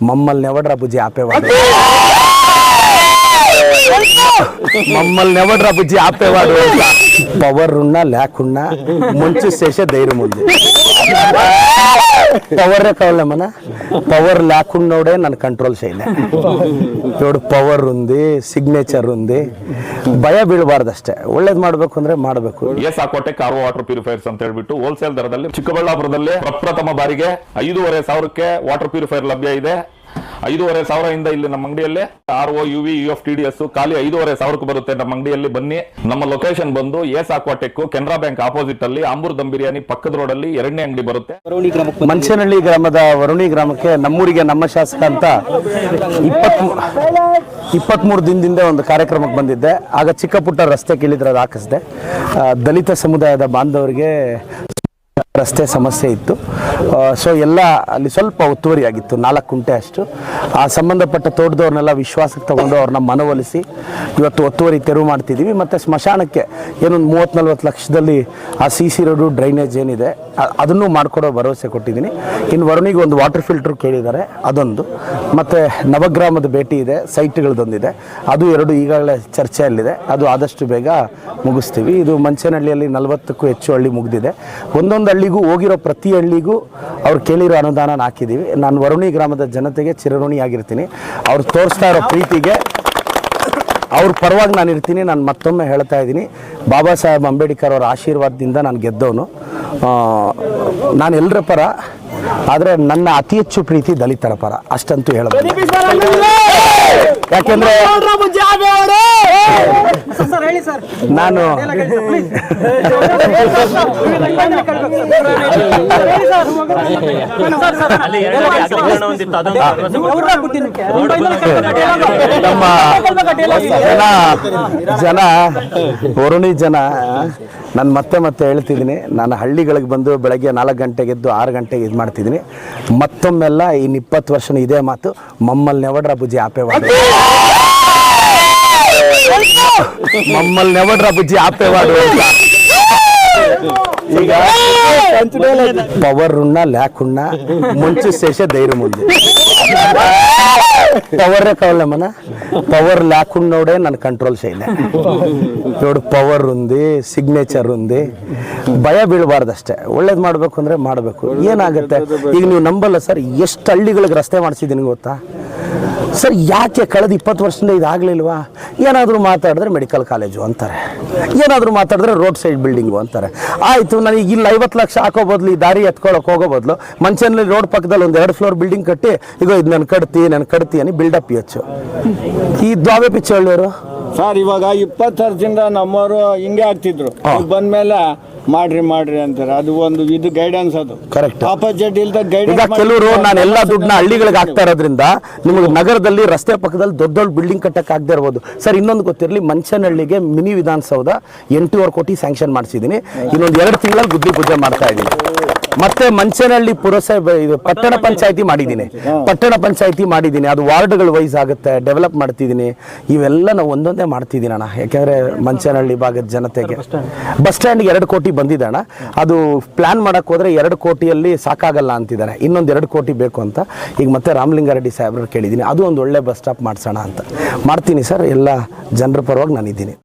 మమ్మల్ని ఎవడ్రా బుజ్జి ఆపేవాడు? మమ్మల్ని ఎవడ్రా బుజ్జి ఆపేవాడు? పవర్ ఉన్నా లేకున్నా ముంచు చేసే ధైర్యం ఉంది. పవర్ కావాలమ్మన పవర్ లేకున్నోడే నన్ను కంట్రోల్ చేయలే ఇప్పుడు ಪವರ್ ఉంది ಸಿಗ್ನೇಚರ್ ఉంది ಭಯ ಬೀಳಬಾರ್ದು ಅಷ್ಟೇ ಒಳ್ಳೇದು ಮಾಡಬೇಕು ಅಂದ್ರೆ ಮಾಡಬೇಕು ಎಸ್ ಹಾಕೋಟೆ ಕಾರ್ ವಾಟರ್ ಪ್ಯೂರಿಫೈರ್ಸ್ ಅಂತ ಹೇಳ್ಬಿಟ್ಟು ಹೋಲ್ಸೇಲ್ ದರದಲ್ಲಿ ಚಿಕ್ಕಬಳ್ಳಾಪುರದಲ್ಲಿ ಪ್ರಪ್ರಥಮ ಬಾರಿಗೆ ಐದೂವರೆ ಸಾವಿರಕ್ಕೆ ವಾಟರ್ ಪ್ಯೂರಿಫೈರ್ ಲಭ್ಯ ಇದೆ ಐದೂವರೆ ಸಾವಿರದಿಂದ ಇಲ್ಲಿ ನಮ್ಮ ಅಂಗಡಿಯಲ್ಲಿ R O U V U F T D S ಖಾಲಿ ಐದೂವರೆ ಸಾವಿರಕ್ಕೆ ಬರುತ್ತೆ ನಮ್ಮ ಅಂಗಡಿಯಲ್ಲಿ. ಬನ್ನಿ. ನಮ್ಮ ಲೊಕೇಶನ್ ಬಂದು S Aquatech Canara bank opposite ಅಲ್ಲಿ ಆಂಬೂರ್ ದಮ್ ಬಿರಿಯಾನಿ ಪಕ್ಕದ ರೋಡ್ ಅಲ್ಲಿ ಎರಡನೇ ಅಂಗಡಿ ಬರುತ್ತೆ. ಮಂಚನಹಳ್ಳಿ ಗ್ರಾಮದ ವರುಣಿ ಗ್ರಾಮಕ್ಕೆ ನಮ್ಮೂರಿಗೆ ನಮ್ಮ ಶಾಸಕ ಅಂತ ಇಪ್ಪತ್ತ್ ಇಪ್ಪತ್ತ್ಮೂರು ದಿನದಿಂದ ಒಂದು ಕಾರ್ಯಕ್ರಮಕ್ಕೆ ಬಂದಿದ್ದೆ. ಆಗ ಚಿಕ್ಕ ಪುಟ್ಟ ರಸ್ತೆ ಕೇಳಿದ್ರೆ ಅದು ಹಾಕಿಸಿದೆ. ದಲಿತ ಸಮುದಾಯದ ಬಾಂಧವರಿಗೆ ರಸ್ತೆ ಸಮಸ್ಯೆ ಇತ್ತು. ಸೊ ಎಲ್ಲ ಅಲ್ಲಿ ಸ್ವಲ್ಪ ಒತ್ತುವರಿಯಾಗಿತ್ತು ನಾಲ್ಕು ಕುಂಟೆ ಅಷ್ಟು. ಆ ಸಂಬಂಧಪಟ್ಟ ತೋಟದವ್ರನ್ನೆಲ್ಲ ವಿಶ್ವಾಸಕ್ಕೆ ತಗೊಂಡು ಅವ್ರನ್ನ ಮನವೊಲಿಸಿ ಇವತ್ತು ಒತ್ತುವರಿ ತೆರವು ಮಾಡ್ತಿದ್ದೀವಿ. ಮತ್ತು ಸ್ಮಶಾನಕ್ಕೆ ಏನೊಂದು ಮೂವತ್ತು ನಲ್ವತ್ತು ಲಕ್ಷದಲ್ಲಿ ಆ ಸಿ ಸಿ ರೋಡು ಡ್ರೈನೇಜ್ ಏನಿದೆ ಅದನ್ನು ಮಾಡಿಕೊಡೋ ಭರವಸೆ ಕೊಟ್ಟಿದ್ದೀನಿ. ಇನ್ನು ವರುಣಿಗೆ ಒಂದು ವಾಟರ್ ಫಿಲ್ಟ್ರ್ ಕೇಳಿದ್ದಾರೆ, ಅದೊಂದು. ಮತ್ತು ನವಗ್ರಾಮದ ಭೇಟಿ ಇದೆ, ಸೈಟ್ಗಳದೊಂದಿದೆ. ಅದು ಎರಡು ಈಗಾಗಲೇ ಚರ್ಚೆಯಲ್ಲಿದೆ. ಅದು ಆದಷ್ಟು ಬೇಗ ಮುಗಿಸ್ತೀವಿ. ಇದು ಮಂಚೇನಹಳ್ಳಿಯಲ್ಲಿ ನಲವತ್ತಕ್ಕೂ ಹೆಚ್ಚು ಹಳ್ಳಿ ಮುಗಿದಿದೆ. ಒಂದೊಂದು ಹಳ್ಳಿಗೂ ಹೋಗಿರೋ ಪ್ರತಿ ಹಳ್ಳಿಗೂ ಅವ್ರು ಕೇಳಿರೋ ಅನುದಾನ ಹಾಕಿದ್ದೀವಿ. ನಾನು ವರುಣಿ ಗ್ರಾಮದ ಜನತೆಗೆ ಚಿರಋಣಿಯಾಗಿರ್ತೀನಿ ಅವ್ರು ತೋರಿಸ್ತಾ ಇರೋ ಪ್ರೀತಿಗೆ ಅವ್ರ ಪರವಾಗಿ ನಾನು ಇರ್ತೀನಿ. ನಾನು ಮತ್ತೊಮ್ಮೆ ಹೇಳ್ತಾ ಇದ್ದೀನಿ. ಬಾಬಾ ಸಾಹೇಬ್ ಅಂಬೇಡ್ಕರ್ ಅವರ ಆಶೀರ್ವಾದದಿಂದ ನಾನು ಗೆದ್ದವನು. ನಾನು ಎಲ್ಲರ ಪರ, ಆದರೆ ನನ್ನ ಅತಿ ಹೆಚ್ಚು ಪ್ರೀತಿ ದಲಿತರ ಪರ. ಅಷ್ಟಂತೂ ಹೇಳಬಹುದು ಯಾಕೆಂದ್ರೆ ಸರ್ ಹೇಳಿ ಸರ್. ನಾನು ನಮ್ಮ ಜನ ಜನ ವರುಣಿ ಜನ ನಾನು ಮತ್ತೆ ಮತ್ತೆ ಹೇಳ್ತಿದ್ದೀನಿ. ನಾನು ಹಳ್ಳಿಗಳಿಗೆ ಬಂದು ಬೆಳಗ್ಗೆ ನಾಲ್ಕು ಗಂಟೆಗೆ ಎದ್ದು ಆರು ಗಂಟೆಗೆ ಇದು ಮಾಡ್ತಿದ್ದೀನಿ. ಮತ್ತೊಮ್ಮೆಲ್ಲ ಇನ್ನು ಇಪ್ಪತ್ತು ವರ್ಷನೂ ಇದೇ ಮಾತು. ಮಮ್ಮಲ್ಲಿ ನೆವಡ್ರ ಬುಜಿ ಆಪೇವಾಡು ಮಮ್ಮಲ್ನಿ ನೆವಡ್ರ ಬುಜ್ಜಿ ಆಪೇವಾಡು ಅಂತ ಈಗ పవర్ ఉన్నా లేకున్నా మంచు చేసే ధైర్యం ఉంది పవరే కావాలమ్మన పవర్ లేకున్నోడే నన్ను కంట్రోల్ చేయలే ఇప్పుడు పవర్ ఉంది ಸಿಗ್ನೇಚರ್ ఉంది ಭಯ ಬೀಳಬಾರ್ದು ಅಷ್ಟೇ ಒಳ್ಳೇದು ಮಾಡಬೇಕು ಅಂದ್ರೆ ಮಾಡಬೇಕು ಏನಾಗುತ್ತೆ ಈಗ ನೀವು ನಂಬಲ್ಲ ಸರ್ ಎಷ್ಟು ಹಳ್ಳಿಗಳಿಗೆ ರಸ್ತೆ ಮಾಡಿಸಿದ್ದೀನಿ ಗೊತ್ತಾ ಸರ್ ಯಾಕೆ ಕಳೆದ ಇಪ್ಪತ್ತು ವರ್ಷದಿಂದ ಇದಾಗಲಿಲ್ವಾ? ಏನಾದರೂ ಮಾತಾಡಿದ್ರೆ ಮೆಡಿಕಲ್ ಕಾಲೇಜು ಅಂತಾರೆ. ಏನಾದರೂ ಮಾತಾಡಿದ್ರೆ ರೋಡ್ ಸೈಡ್ ಬಿಲ್ಡಿಂಗು ಅಂತಾರೆ. ಆಯಿತು ನನಗೆ ಇಲ್ಲಿ ಐವತ್ತು ಲಕ್ಷ ಹಾಕೋ ಬದಲು ಈ ದಾರಿ ಎತ್ಕೊಳ್ಳೋಕೆ ಹೋಗೋ ಬದಲು ಮಂಚನಲ್ಲಿ ರೋಡ್ ಪಕ್ಕದಲ್ಲಿ ಒಂದು ಎರಡು ಫ್ಲೋರ್ ಬಿಲ್ಡಿಂಗ್ ಕಟ್ಟಿ ಈಗ ಇದು ನಾನು ಕಟ್ತಿ ನಾನು ಕಟ್ತಿ ಬಿಲ್ಡ್ ಬಿಲ್ಡಪ್ ಹೆಚ್ಚು. ಈ ದ್ವಾವೆ ಪಿಚ್ಚ ಹೇಳೋರು ಸರ್ ಇವಾಗ ಇಪ್ಪತ್ತು ವರ್ಷದಿಂದ ನಮ್ಮವರು ಹಿಂಗೆ ಆಗ್ತಿದ್ರು. ಬಂದ್ಮೇಲೆ ಮಾಡ್ರಿ ಮಾಡ್ರಿ ಅಂತಾರೆ. ಅದು ಒಂದು ಇದು ಗೈಡೆನ್ಸ್ ಅದು. ಕರೆಕ್ಟ್ ಆಪೋಸಿಟ್ ಇಲ್ದ ಈಗ ಗೈಡೆನ್ಸ್ ಕೆಲವರು ನಾನು ಎಲ್ಲ ದುಡ್ಡನ್ನ ಹಳ್ಳಿಗಳಿಗೆ ಹಾಕ್ತಾ ಇರೋದ್ರಿಂದ ನಿಮಗೆ ನಗರದಲ್ಲಿ ರಸ್ತೆ ಪಕ್ಕದಲ್ಲಿ ದೊಡ್ಡ ದೊಡ್ಡ ಬಿಲ್ಡಿಂಗ್ ಕಟ್ಟಕ್ಕೆ ಆಗದೆ ಇರ್ಬೋದು. ಸರ್ ಇನ್ನೊಂದು ಗೊತ್ತಿರಲಿ ಮಂಚನಹಳ್ಳಿಗೆ ಮಿನಿ ವಿಧಾನಸೌಧ ಎಂಟೂವರೆ ಕೋಟಿ ಸ್ಯಾಂಕ್ಷನ್ ಮಾಡಿಸಿದ್ದೀನಿ. ಇನ್ನೊಂದು ಎರಡು ತಿಂಗಳಲ್ಲಿ ಗುದ್ದಿ ಪೂಜೆ ಮಾಡ್ತಾ ಇದ್ದೀನಿ. ಮತ್ತೆ ಮಂಚನಹಳ್ಳಿ ಪುರಸಭೆ ಇದು ಪಟ್ಟಣ ಪಂಚಾಯತಿ ಮಾಡಿದ್ದೀನಿ. ಪಟ್ಟಣ ಪಂಚಾಯತಿ ಮಾಡಿದ್ದೀನಿ. ಅದು ವಾರ್ಡ್ಗಳು ವೈಸ್ ಆಗುತ್ತೆ ಡೆವಲಪ್ ಮಾಡ್ತಿದ್ದೀನಿ. ಇವೆಲ್ಲ ನಾವು ಒಂದೊಂದೇ ಮಾಡ್ತಿದ್ದೀನಿ ಅಣ್ಣ ಯಾಕೆಂದ್ರೆ ಮಂಚನಹಳ್ಳಿ ಭಾಗದ ಜನತೆಗೆ. ಬಸ್ ಸ್ಟ್ಯಾಂಡ್ಗೆ ಎರಡು ಕೋಟಿ ಬಂದಿದೆ ಅಣ್ಣ ಅದು ಪ್ಲಾನ್ ಮಾಡಕ್ ಹೋದ್ರೆ ಎರಡು ಕೋಟಿಯಲ್ಲಿ ಸಾಕಾಗಲ್ಲ ಅಂತಿದ್ದಾರೆ. ಇನ್ನೊಂದು ಎರಡು ಕೋಟಿ ಬೇಕು ಅಂತ. ಈಗ ಮತ್ತೆ ರಾಮಲಿಂಗಾರೆಡ್ಡಿ ಸಾಹೇಬ್ರು ಕೇಳಿದ್ದೀನಿ. ಅದು ಒಂದು ಒಳ್ಳೆ ಬಸ್ ಸ್ಟಾಪ್ ಮಾಡಿಸೋಣ ಅಂತ. ಮಾಡ್ತೀನಿ ಸರ್. ಎಲ್ಲ ಜನರ ಪರವಾಗಿ ನಾನು ಇದ್ದೀನಿ